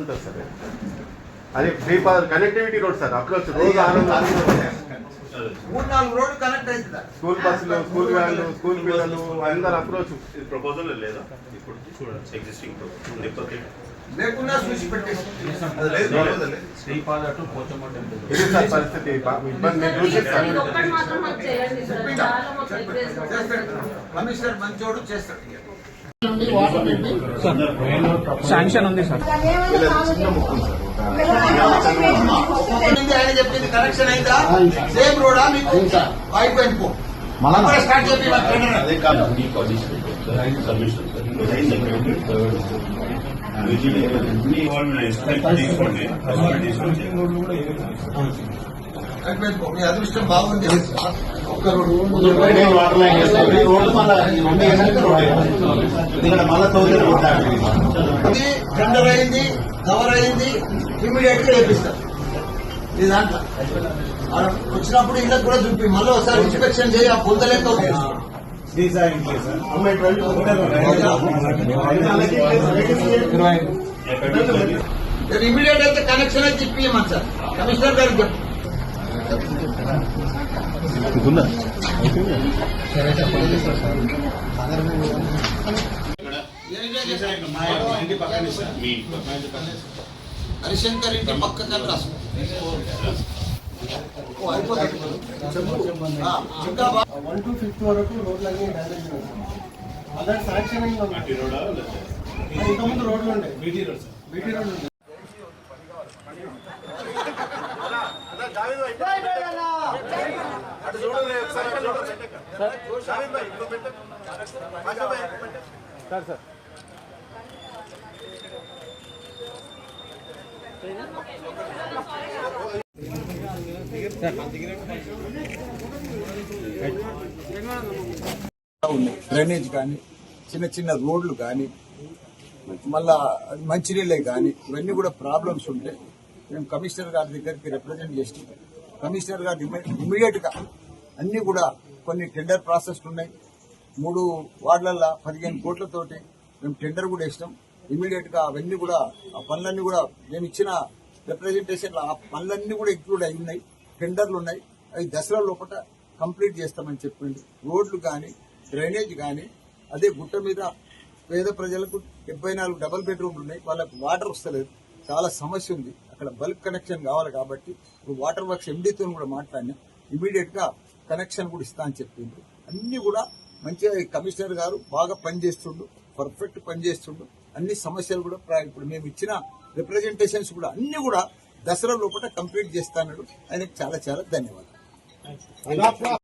ఉంటుంది సార్. అది free connectivity road sir. Approach రోజు మూడు నాలుగు రోడ్లు కనెక్ట్ అవుతుందా స్కూల్ బస్సులు స్కూల్ వ్యాన్లు స్కూల్ పిల్లలు అందరు అప్రోచ్ ఇది ప్రపోజల్ లేదా? ఇప్పుడు చూడండి. ఎగ్జిస్టింగ్ లేకపోతే లేకుండా చూసి పెట్టేసి. ఇది సార్ పరిస్థితి. ఇబ్బంది చూసి కమిషనర్ మంచోడు చేస్తాడు. శాంక్షన్ ఉంది సార్ ఆయన చెప్పింది కనెక్షన్ అయిందా సేమ్ రోడా మీకు అయిపోయింది పో స్టార్ట్ చెప్పి అయిపోయింది మీ అదృష్టం బాగుంది వాటర్ లైన్ వేస్తారు ఈ రోడ్డు మళ్ళా ఈ రెండు వేసాక రోడ్ వేయాలి. ఎందుకంటే మళ్ళా తోలి రోడ్ ఆగింది. ఇది. టెండర్ అయింది కవర్ అయింది ఇమీడియట్గా వేపిస్తారు ఈ దాంట్లో. వచ్చినప్పుడు ఇళ్ళకి కూడా చూపి మళ్ళీ ఒకసారి ఇన్స్పెక్షన్ చేయి ఆ పొందలేక ఇమీడియట్ అయితే కనెక్షన్ అయితే ఇప్పియమని సార్. కమిషనర్ గారికి చెప్పు. హరిశంకర్ ఇంటి పక్క రాసు వన్ టు ఫిఫ్త్ వరకు రోడ్లు అన్ని డ్యామేజ్ ఉన్నాయి ఆల్రెడీ శాంక్షన్ అయింది ఉంది. మట్టి రోడా మరి ఉంది ఉన్నాయి డ్రైనేజ్ కానీ చిన్న చిన్న రోడ్లు కానీ మళ్ళా మంచినీళ్ళే కానీ ఇవన్నీ కూడా ప్రాబ్లమ్స్ ఉంటే మేము కమిషనర్ గారి దగ్గరికి రిప్రజెంట్ చేసి కమిషనర్ గారు ఇమ్మీడియట్గా అన్ని కూడా కొన్ని టెండర్ ప్రాసెస్ ఉన్నాయి. మూడు వార్డులలో పదిహేను కోట్లతోటి మేము టెండర్ కూడా ఇస్తాం ఇమీడియట్గా అవన్నీ కూడా ఆ పనులన్నీ కూడా మేము ఇచ్చిన రిప్రజెంటేషన్ ఆ పనులన్నీ కూడా ఇంక్లూడ్ అయి ఉన్నాయి. టెండర్లు ఉన్నాయి. అవి దసరా లోపల కంప్లీట్ చేస్తామని చెప్పింది రోడ్లు కానీ డ్రైనేజ్ కానీ అదే గుట్ట మీద పేద ప్రజలకు డెబ్బై నాలుగు డబల్ బెడ్రూమ్లు ఉన్నాయి. వాళ్ళకు వాటర్ వస్తలేదు. చాలా సమస్య ఉంది. అక్కడ బల్క్ కనెక్షన్ కావాలి కాబట్టి ఇప్పుడు వాటర్ వర్క్స్ ఎండితో కూడా మాట్లాడినా ఇమీడియట్గా కనెక్షన్ కూడా ఇస్తా అని చెప్పింది అన్ని కూడా మంచిగా కమిషనర్ గారు బాగా పనిచేస్తుండు పర్ఫెక్ట్ పనిచేస్తుండు. అన్ని సమస్యలు కూడా ఇప్పుడు మేము ఇచ్చిన రిప్రజెంటేషన్స్ కూడా అన్ని కూడా దసరా లోపల కంప్లీట్ చేస్తాడు ఆయనకు చాలా చాలా ధన్యవాదాలు.